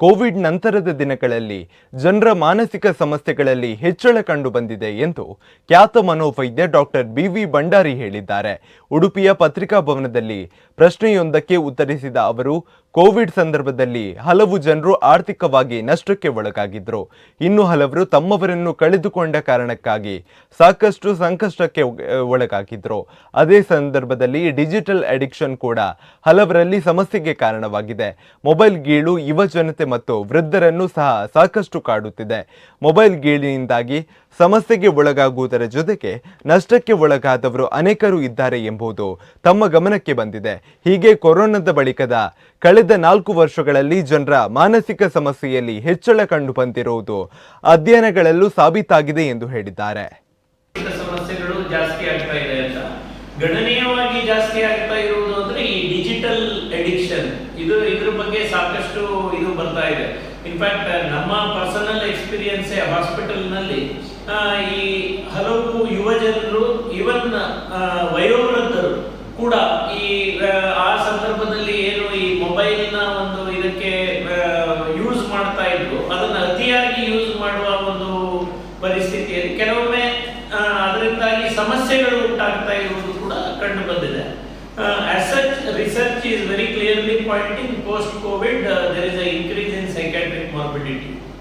Covid ನಂತರದ ದಿನಗಳಲ್ಲಿ ಜನರ ಮಾನಸಿಕ ಸಮಸ್ಯೆಗಳಲ್ಲಿ ಹೆಚ್ಚಳ ಕಂಡು ಬಂದಿದೆ ಎಂದು ಖ್ಯಾತ ಮನೋವೈದ್ಯ ಡಾಕ್ಟರ್ ಬಿ ವಿ ಭಂಡಾರಿ ಹೇಳಿದ್ದಾರೆ. ಉಡುಪಿಯ ಪತ್ರಿಕಾ ಭವನದಲ್ಲಿ ಪ್ರಶ್ನೆಯೊಂದಕ್ಕೆ ಉತ್ತರಿಸಿದ ಅವರು, ಕೋವಿಡ್ ಸಂದರ್ಭದಲ್ಲಿ ಹಲವು ಜನರು ಆರ್ಥಿಕವಾಗಿ ನಷ್ಟಕ್ಕೆ ಒಳಗಾಗಿದ್ರು. ಇನ್ನು ಹಲವರು ತಮ್ಮವರನ್ನು ಕಳೆದುಕೊಂಡ ಕಾರಣಕ್ಕಾಗಿ ಸಾಕಷ್ಟು ಸಂಕಷ್ಟಕ್ಕೆ ಒಳಗಾಗಿದ್ದರು ಅದೇ ಸಂದರ್ಭದಲ್ಲಿ ಡಿಜಿಟಲ್ ಅಡಿಕ್ಷನ್ ಕೂಡ ಹಲವರಲ್ಲಿ ಸಮಸ್ಯೆಗೆ ಕಾರಣವಾಗಿದೆ. ಮೊಬೈಲ್ ಗೀಳು ಯುವ ಜನತೆ ಮತ್ತು ವೃದ್ಧರನ್ನು ಸಹ ಸಾಕಷ್ಟು ಕಾಡುತ್ತಿದೆ. ಮೊಬೈಲ್ ಗೇಳಿನಿಂದಾಗಿ ಸಮಸ್ಯೆಗೆ ಒಳಗಾಗುವುದರ ಜೊತೆಗೆ ನಷ್ಟಕ್ಕೆ ಒಳಗಾದವರು ಅನೇಕರು ಇದ್ದಾರೆ ಎಂಬುದು ತಮ್ಮ ಗಮನಕ್ಕೆ ಬಂದಿದೆ. ಹೀಗೆ ಕೊರೋನಾದ ಬಳಿಕದ ಕಳೆದ ನಾಲ್ಕು ವರ್ಷಗಳಲ್ಲಿ ಜನರ ಮಾನಸಿಕ ಸಮಸ್ಯೆಯಲ್ಲಿ ಹೆಚ್ಚಳ ಕಂಡು ಬಂದಿರುವುದು ಅಧ್ಯಯನಗಳಲ್ಲೂ ಸಾಬೀತಾಗಿದೆ ಎಂದು ಹೇಳಿದ್ದಾರೆ. ಸಮಸ್ಯೆಗಳು ಜಾಸ್ತಿ ಆಗ್ತಾ ಇದೆ ಅಂತ. ಗಣನೀಯವಾಗಿ ಜಾಸ್ತಿ ಆಗ್ತಾ ಇರುವುದು ಡಿಜಿಟಲ್ ಎಡಿಕ್ಷನ್ ಇದು ಇದ್ರ ಬಗ್ಗೆ ಸಾಕಷ್ಟು ಇದು ಬರ್ತಾ ಇದೆ. ಇನ್ಫ್ಯಾಕ್ಟ್ ನಮ್ಮ ಪರ್ಸನಲ್ ಎಕ್ಸ್ಪೀರಿಯನ್ಸ್ ಹಾಸ್ಪಿಟಲ್ನಲ್ಲಿ ಆ, ಈ ಹಲವು ಯುವ ಜನರು ಇವನ್ ವಯೋವೃದ್ಧರು ಕೂಡ ಈ ಆ, ಸಂದರ್ಭದಲ್ಲಿ ಏನು ಈ ಮೊಬೈಲ್ನ ಒಂದು ಇದಕ್ಕೆ ಯೂಸ್ ಮಾಡ್ತಾ ಇದ್ರು. ಅದನ್ನ ಅತಿಯಾಗಿ ಯೂಸ್ ಮಾಡುವ ಒಂದು ಪರಿಸ್ಥಿತಿಯಲ್ಲಿ ಕೆಲವೊಮ್ಮೆ ಅದರಿಂದಾಗಿ ಸಮಸ್ಯೆಗಳು ಉಂಟಾಗ್ತಾ ಇರುವುದು ಕೂಡ ಕಂಡು ಬಂದಿದೆ. research is very clearly pointing post-COVID, uh, there is